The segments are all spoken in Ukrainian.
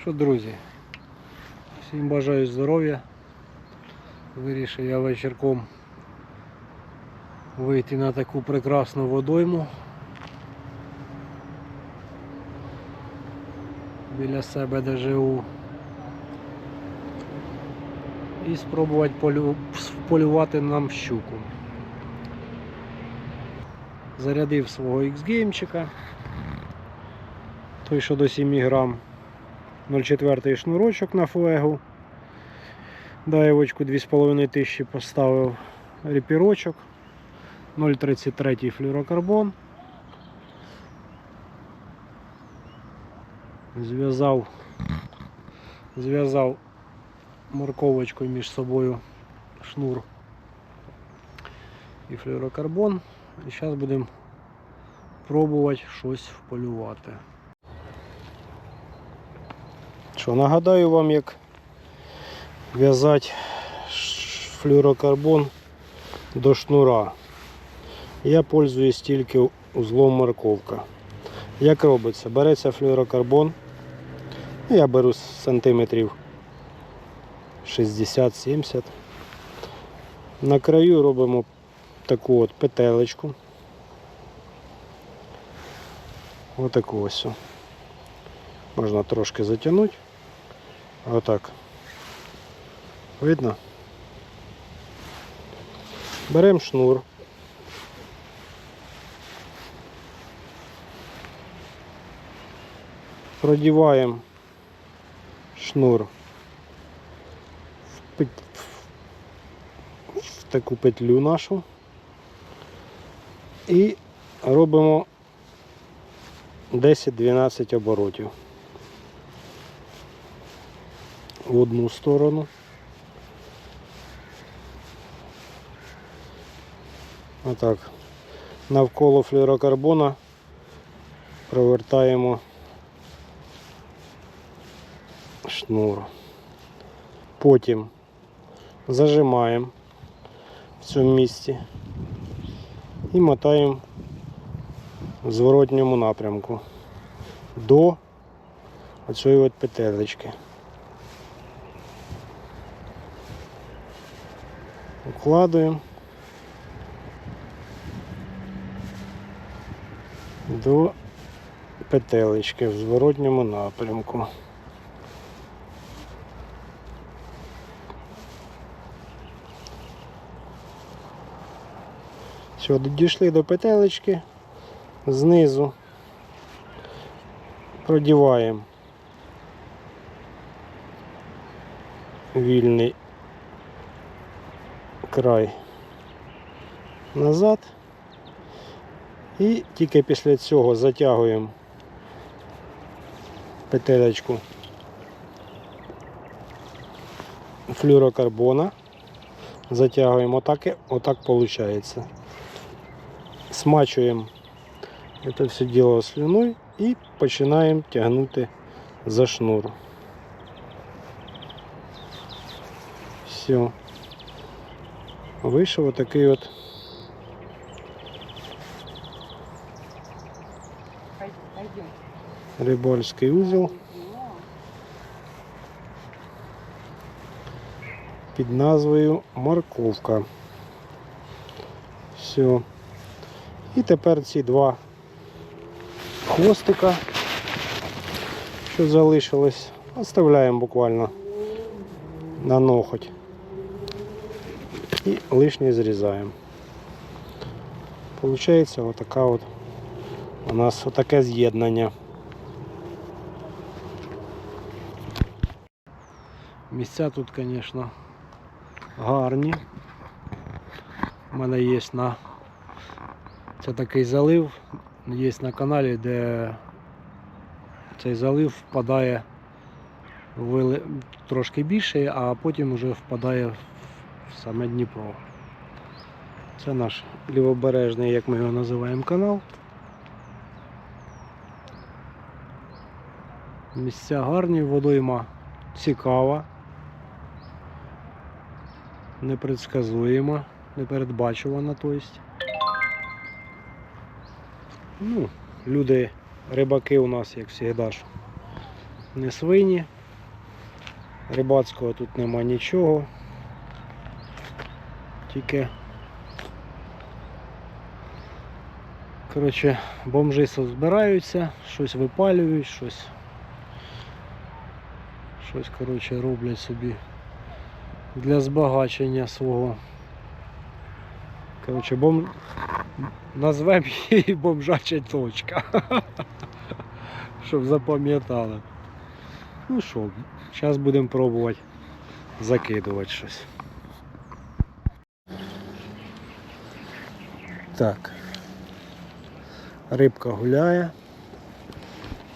Що, друзі, всім бажаю здоров'я. Вирішив я вечірком вийти на таку прекрасну водойму. Біля себе де живу. І спробувати полю... полювати нам щуку. Зарядив свого X-геймчика. Той, що до 7 грам. 0,4 шнурочок на флегу. Даєвочку 2500 поставив репірочок. 0,33 флюрокарбон. Зв'язав зв'язав морковочкою між собою шнур і флюрокарбон. І зараз будемо пробувати щось вполювати. Що, нагадаю вам, як в'язати флюрокарбон до шнура. Я пользуюсь тільки узлом морковка. Як робиться? Береться флюрокарбон. Ну, Я беру сантиметрів 60-70. На краю робимо таку от петелечку. Отаку ось. Можна трошки затягнути. Отак. Видно? Беремо шнур. Продіваємо шнур в, пет- в таку петлю нашу і робимо 10-12 оборотів в одну сторону. Отак. Навколо флюорокарбона провертаємо шнур. Потім зажимаємо в цьому місці і мотаємо в зворотньому напрямку до оцієї от петелечки. Укладуємо до петелечки в зворотньому напрямку. Все, дійшли до петелечки, знизу продіваємо вільний край назад і тільки після цього затягуємо петелечку флюрокарбона, затягуємо отак, отак виходить. Смачуємо це все діло слюною і починаємо тягнути за шнур. Все. Вийшов отакий от рибальський узел під назвою морковка. Все. І тепер ці два хвостика, що залишилось, оставляємо буквально на ноготь. І лишнє зрізаємо. Получається отака от у нас отаке з'єднання. Місця тут, звісно, гарні. У мене є на це такий залив, є на каналі, де цей залив впадає в трошки більше, а потім вже впадає в саме Дніпро. Це наш лівобережний, як ми його називаємо, канал. Місця гарні, водойма цікава, непредсказуєма, непередбачувана. Тобто. Ну, люди, рибаки у нас, як завжди, не свині. Рибацького тут нема нічого. Тільки коротше, бомжи збираються, щось випалюють, щось. Щось коротше, роблять собі для збагачення свого. Коротше, бом... назвемо її бомжача точка. Щоб запам'ятали. Ну що, зараз будемо пробувати закидувати щось. Так. Рибка гуляє.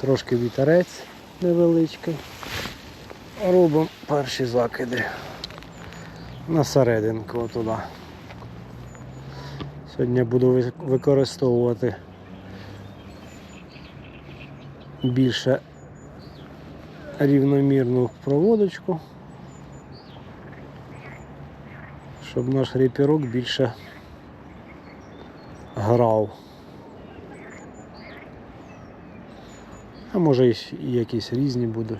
Трошки вітерець невеличкий. Робимо перші закиди на серединку туди. Сьогодні буду використовувати більше рівномірну проводочку, щоб наш ріпірок більше грав. А може і якісь різні будуть.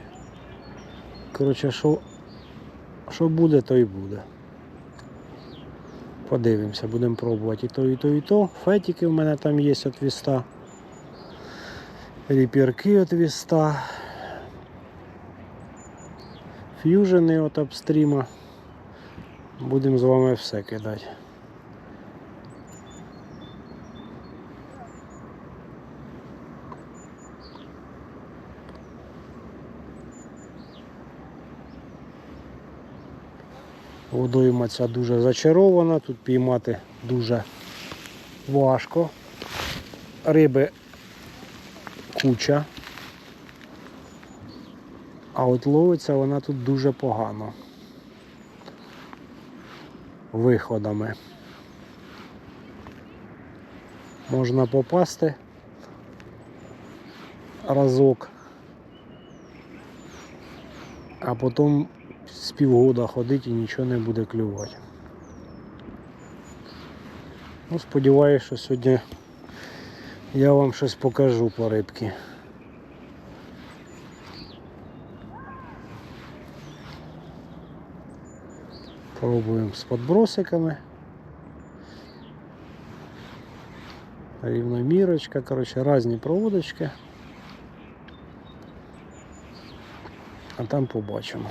Коротше, що, що буде, то і буде. Подивимося, будемо пробувати і то, і то, і то. Фетики в мене там є від віста. Ріпірки від віста. Ф'южени від апстріма. Будемо з вами все кидати. Водойма ця дуже зачарована, тут піймати дуже важко. Риби куча. А от ловиться вона тут дуже погано. Виходами. Можна попасти разок, а потім з півгода ходити і нічого не буде клювати. Ну, сподіваюся, що сьогодні я вам щось покажу по рибці. Пробуємо з подбросиками. Рівномірочка, коротше, різні проводочки. А там побачимо.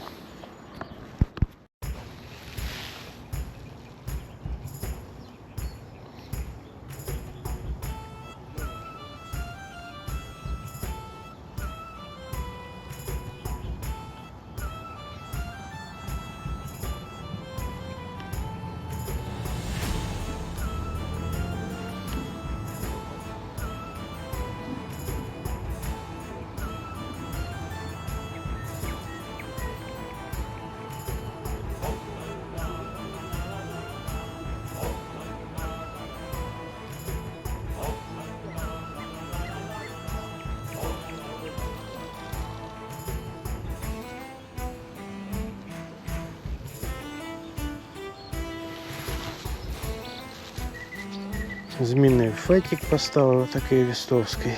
Змінив фетик, поставив такий вістовський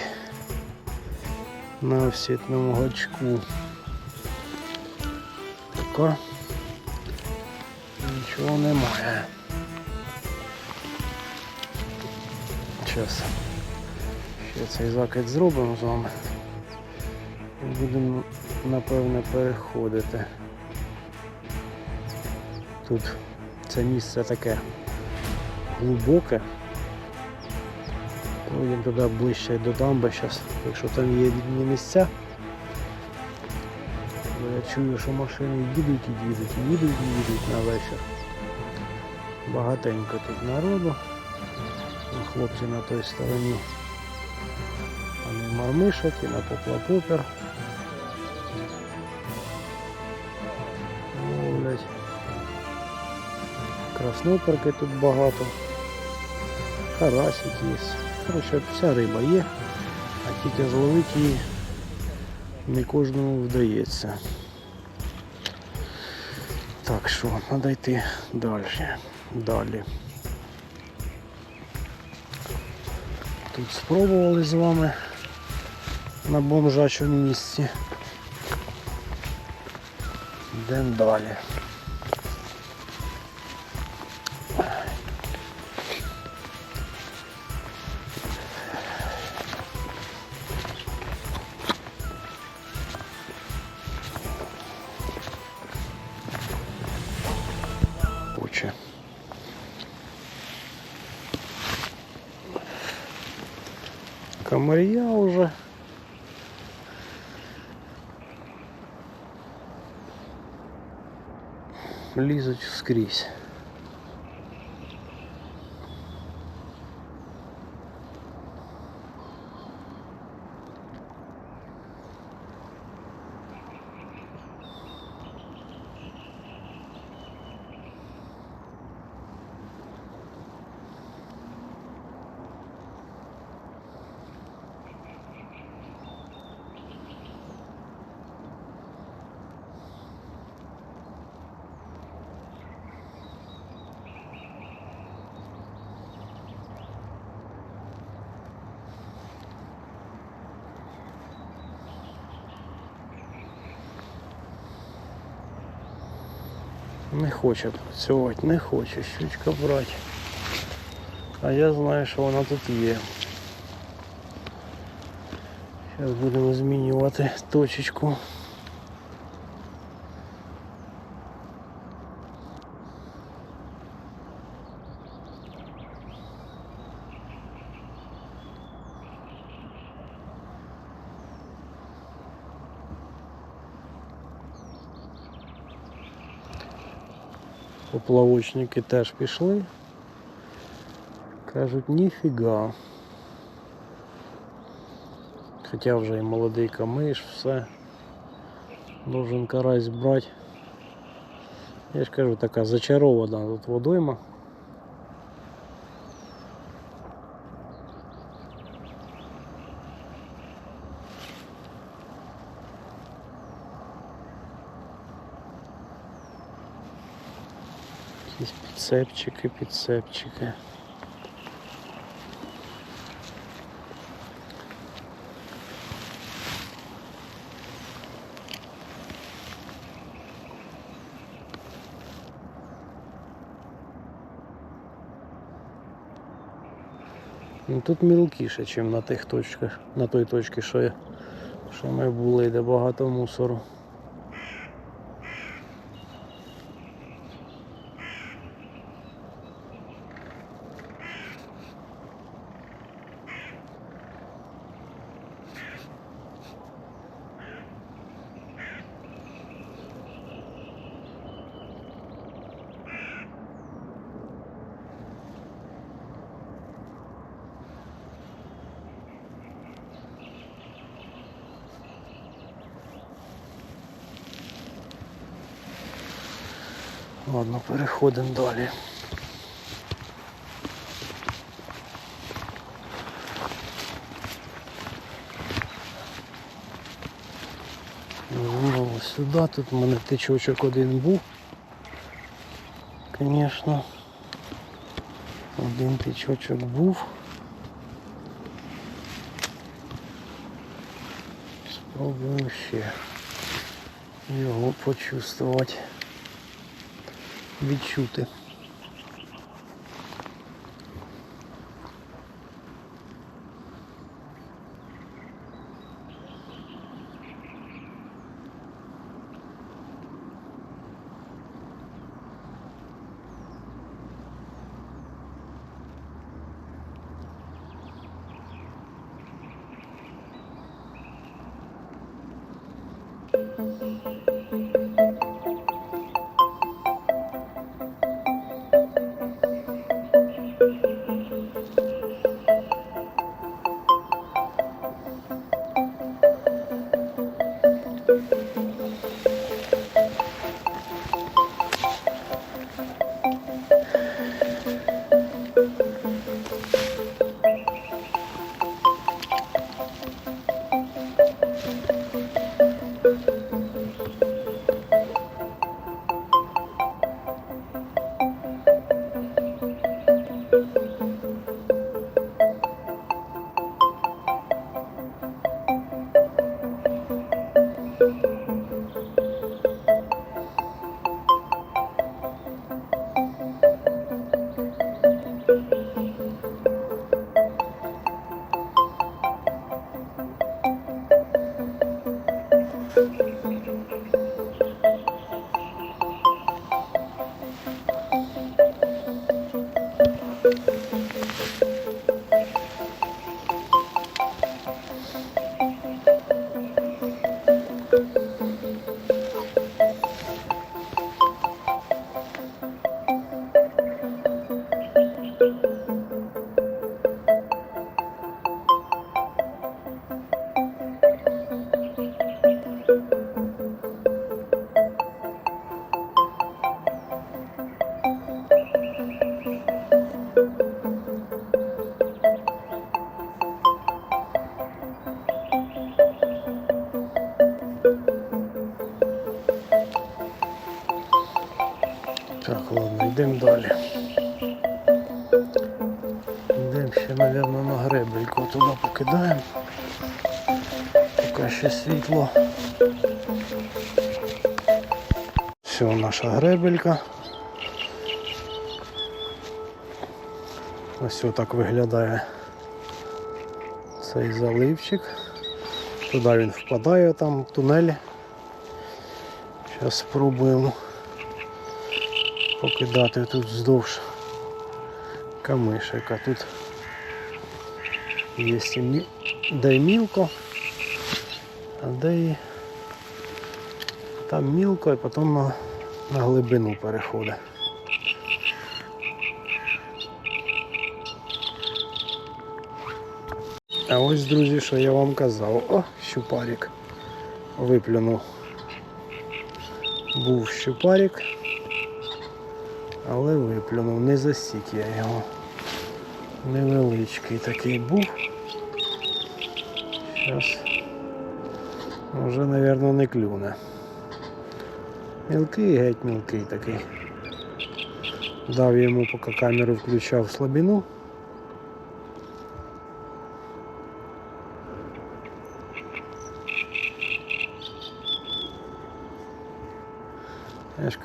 на офсетному гачку. Тако. Нічого немає. Зараз ще цей закид зробимо з вами. Будемо напевне переходити. Тут це місце таке глибоке. Поїдемо туди ближче до дамби зараз, якщо там є рідні місця. Бо я чую, що машини їдуть і їдуть, і їдуть і їдуть на вечір. Багатенько тут народу. Хлопці на той стороні. Вони мармишать і на поплапопер. Ловлять. Красноперки тут багато. Карасик є. Коротше, вся риба є, а тільки зловити її не кожному вдається. Так що, треба йти далі. Далі. Тут спробували з вами на бомжачому місці. Йдемо далі. Лізуть скрізь. Не хоче працювати, не хоче щучка брати. А я знаю, що вона тут є. Зараз будемо змінювати точечку. Поплавочники теж пішли. Кажуть, ніфіга. Хоча вже і молодий камиш, все. Должен карась брати. Я ж кажу, така зачарована тут водойма. Якісь підцепчики, підцепчики. Ну, тут мілкіше, ніж на тих точках, на той точці, що, я, що ми були, де багато мусору. Ладно, переходимо далі. Знову сюди, тут у мене тичочок один був. Звісно. Один тичочок був. Спробуємо ще його почувствувати відчути. Thank you. Так, ладно, йдемо далі. Йдемо ще, мабуть, на гребельку туди покидаємо. Поки ще світло. Все, наша гребелька. Ось так виглядає цей заливчик. Туди він впадає, там тунель. Зараз спробуємо покидати тут вздовж камишика. Тут є і мі- де мілко, а де і там мілко і потім на, на глибину переходить. А ось, друзі, що я вам казав. О, щупарик виплюнув. Був щупарик, але виплюнув, не засік я його. Невеличкий такий був. Зараз вже, мабуть, не клюне. Мілкий, геть мілкий такий. Дав йому, поки камеру включав слабину.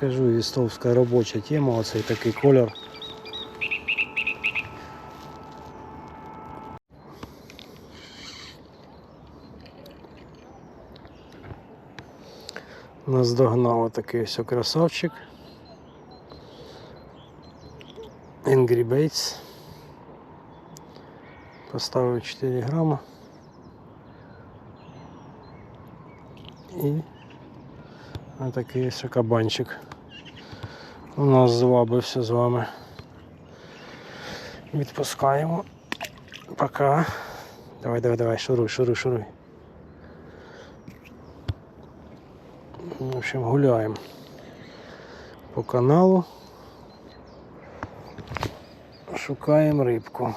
Кажу, вістовська робоча тема, оцей такий кольор. Нас догнав отакий ось красавчик. Angry Bates. Поставив 4 грама. І Отакий ось кабанчик. У нас звабився з вами. Відпускаємо. Пока. Давай, давай, давай, шуруй, шуруй, шуруй. В общем, гуляємо по каналу. Шукаємо рибку.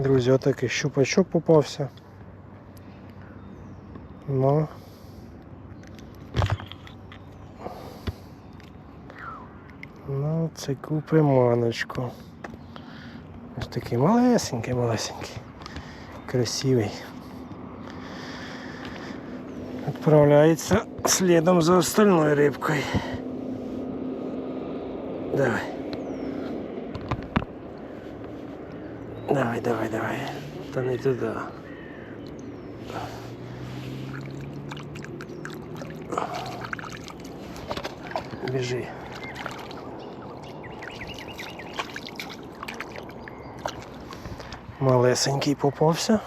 Друзі, отакий щупачок попався. Ну. Ну, це приманочку. Ось такий малесенький, малесенький. Красивий. Відправляється слідом за остальною рибкою. Давай. Давай, давай, давай. Та не туди. Біжи. Малесенький попався.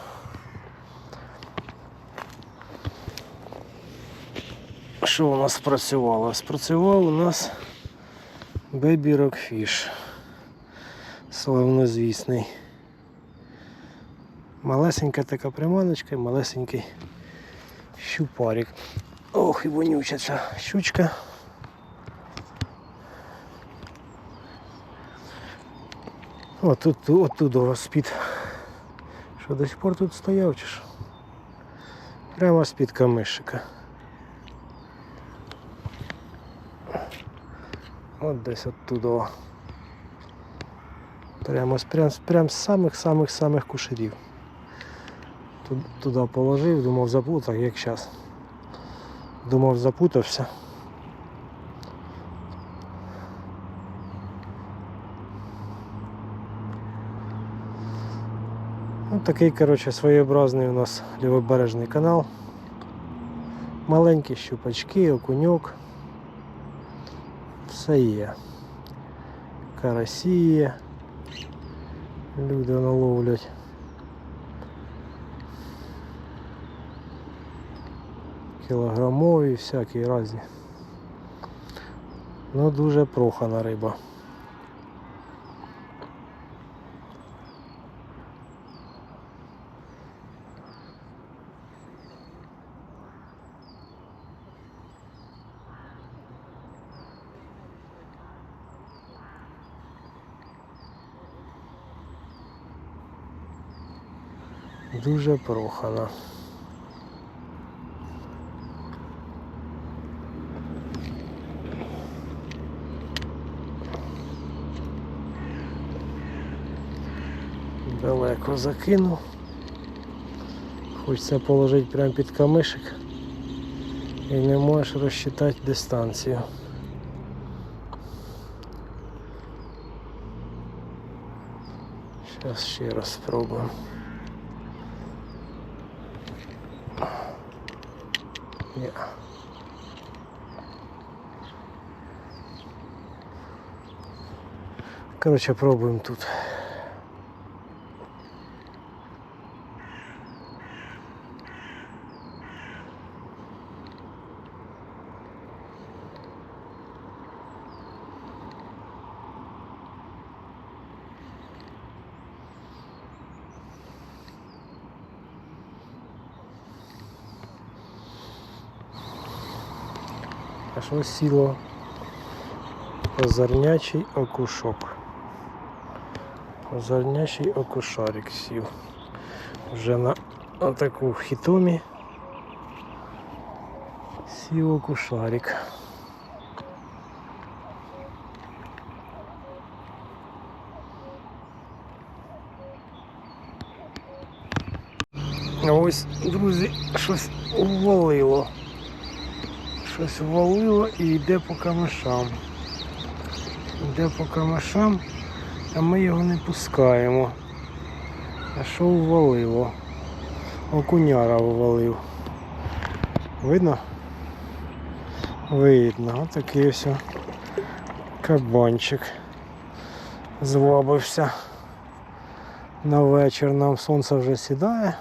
Що у нас спрацювало? Спрацював у нас Baby Rockfish. Славнозвісний. Малесенька така приманочка і малесенький щупарик. Ох, і вонюча ця щучка. О, тут, оттуда з-під. Що до сих пор тут стояв чи що? Прямо з-під камишика. От десь оттуда. Прямо прям, прям з самих-самих-самих кушарів. Ту- Туди положив, думав запутав, як зараз. Думав запутався. Ну, такий, коротше, своєобразний у нас лівобережний канал. Маленькі щупачки, окуньок. Все є. Карасі. Люди наловлять. Кілограмові, всякі різні. Ну дуже прохана риба. Дуже прохана. Далеко закинув. Хочеться положити прямо під камишик і не можеш розчитати дистанцію. Зараз ще раз спробуємо. Ні. Коротше, пробуємо тут. Сіло? Озернячий окушок. Озернячий окушарик сів. Вже на таку хітомі сів окушарик. Ось, друзі, щось увалило. Щось ввалило і йде по камешам. Йде по камешам, а ми його не пускаємо. А що ввалило? Окуняра ввалив. Видно? Видно, отакий ось кабанчик звабився. На вечір нам сонце вже сідає.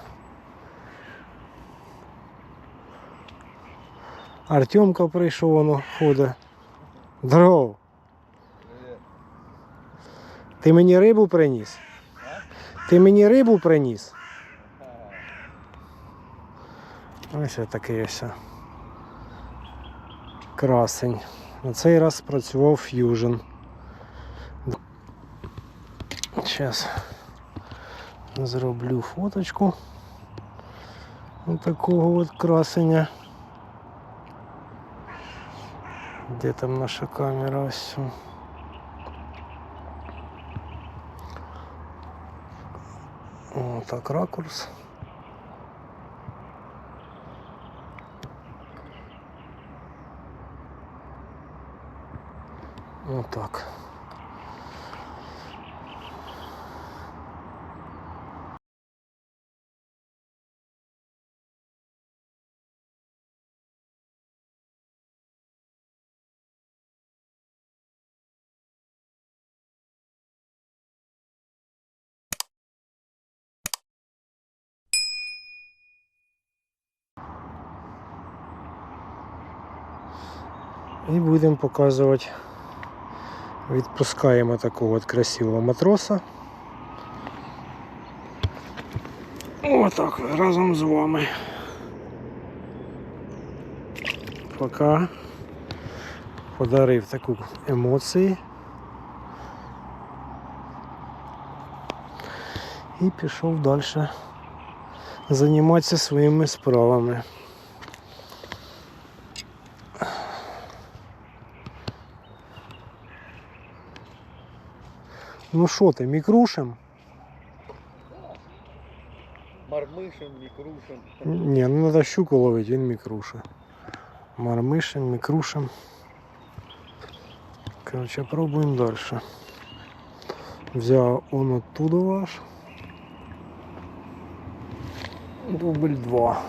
Артемка прийшов, воно ходить. Здоров. Ти мені рибу приніс? Ти мені рибу приніс? Ось такий ось. Красень. На цей раз працював ф'южн. Зараз зроблю фоточку. Ось такого от красення. Де там наша камера ось? О, так ракурс. Отак. І будемо показувати. Відпускаємо такого от красивого матроса. Отак разом з вами. Пока подарив таку емоції. І пішов далі займатися своїми справами. Ну що ти, мікрушем? Мармишем, мікрушем. Ні, ну треба щуку ловити, він мікруше. Мармишем, мікрушем. Короче, пробуємо далі. Взяв он оттуда ваш. Дубль 2.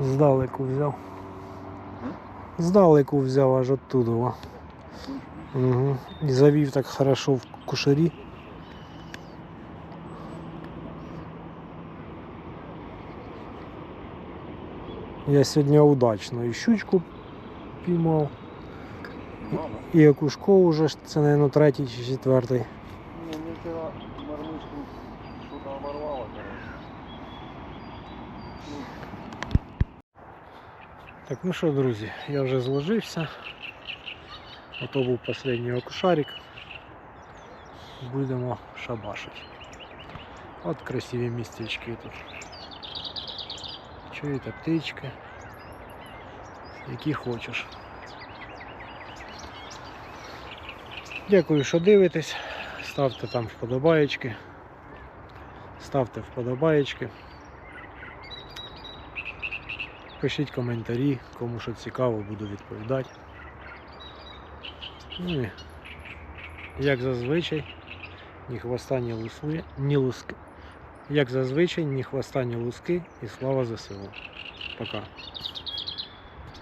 Здалеку взяв. Здалеку взяв аж оттуда. Во. Угу. І завів так хорошо в кушарі. Я сьогодні удачно і щучку піймав. Мама. І окушко вже ж це, мабуть, третій чи четвертий. Не, мне вчера мормышку что-то оборвало, короче. Ну, Так, ну що, друзі, я вже зложився. Ото був останній окушарик. Будемо шабашити. От красиві містечки тут. Чуєте птички. Які хочеш. Дякую, що дивитесь. Ставте там вподобаєчки. Ставте вподобаєчки. Пишіть коментарі, кому що цікаво, буду відповідати. Ну і як зазвичай, ні хвоста, ні луски, ні луски. Як зазвичай, ні хвоста, ні луски і слава ЗСУ. Пока.